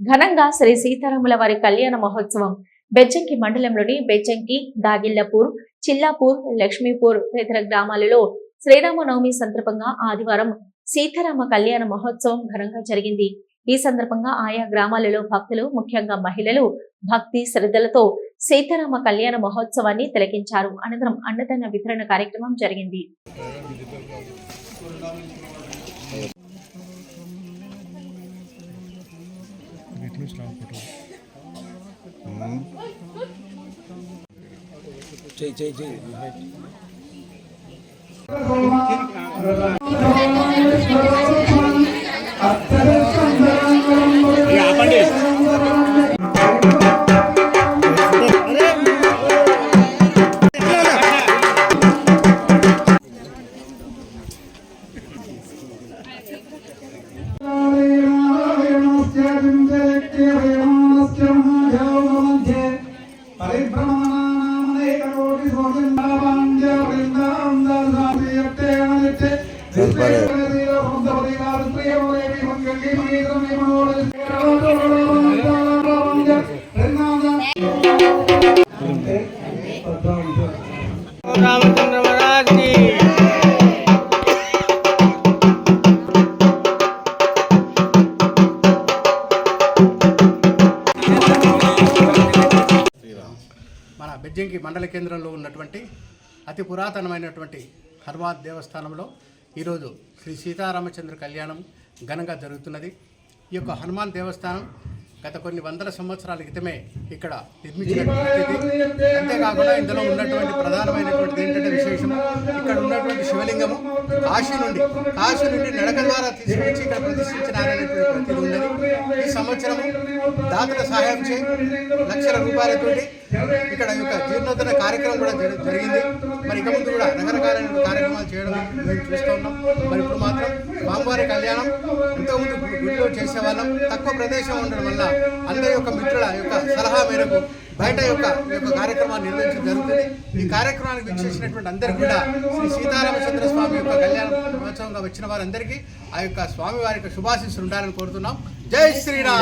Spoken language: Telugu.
ఘనంగా శ్రీ సీతారాముల వారి కళ్యాణ మహోత్సవం బెచ్చంకి మండలంలోని బెచ్చంకి దాగిళ్ళపూర్ చిల్లాపూర్ లక్ష్మీపూర్ తదితర గ్రామాలలో శ్రీరామనవమి సందర్భంగా ఆదివారం సీతారామ కళ్యాణ మహోత్సవం ఘనంగా జరిగింది. ఈ సందర్భంగా ఆయా గ్రామాలలో భక్తులు ముఖ్యంగా మహిళలు భక్తి శ్రద్ధలతో సీతారామ కళ్యాణ మహోత్సవాన్ని తిలకించారు. అనంతరం అన్నదాన వితరణ కార్యక్రమం జరిగింది. நியூஸ்லாம் போட்டோம் சரி சரி சரி. మన బెజ్జింగి మండల కేంద్రంలో ఉన్నటువంటి అతి పురాతనమైనటువంటి హర్వాద్ దేవస్థానంలో ఈరోజు శ్రీ సీతారామచంద్ర కళ్యాణం ఘనంగా జరుగుతున్నది. ఈ యొక్క హనుమాన్ దేవస్థానం గత కొన్ని వందల సంవత్సరాల క్రితమే ఇక్కడ నిర్మించినటువంటిది అంతేకాకుండా ఇందులో ఉన్నటువంటి ప్రధానమైనటువంటిది ఏంటంటే విశేషం ఇక్కడ ఉన్నటువంటి శివలింగము. కాశీ నుండి కాశీ నుండి నడక ద్వారా తీసుకొచ్చి ఇక్కడ ప్రతిష్ఠించినారనేటువంటి ప్రతిది ఉన్నది. ఈ సంవత్సరం దాతల సహాయం చే లక్షల రూపాయలతోటి ఇక్కడ యొక్క జీర్ణోద్ధరణ కార్యక్రమం కూడా జరిగింది. మరి ఇక ముందు కూడా రకరకాలైన కార్యక్రమాలు చేయడం మేము చూస్తూ ఉన్నాం. మరి ఇప్పుడు మాత్రం స్వామివారి కళ్యాణం ఎంతోమంది గుడిలో చేసేవాళ్ళం. తక్కువ ప్రదేశం ఉండడం వల్ల అందరి యొక్క మిత్రుల యొక్క సలహా మేరకు బయట యొక్క ఈ యొక్క కార్యక్రమాన్ని నిర్వహించడం జరుగుతుంది. ఈ కార్యక్రమానికి విచ్చేసినటువంటి అందరికీ కూడా శ్రీ సీతారామచంద్ర స్వామి యొక్క కళ్యాణ మహోత్సవంగా వచ్చిన వారందరికీ ఆ యొక్క స్వామి వారి యొక్క శుభాశీస్సులు ఉండాలని కోరుతున్నాం. జై శ్రీరామ్!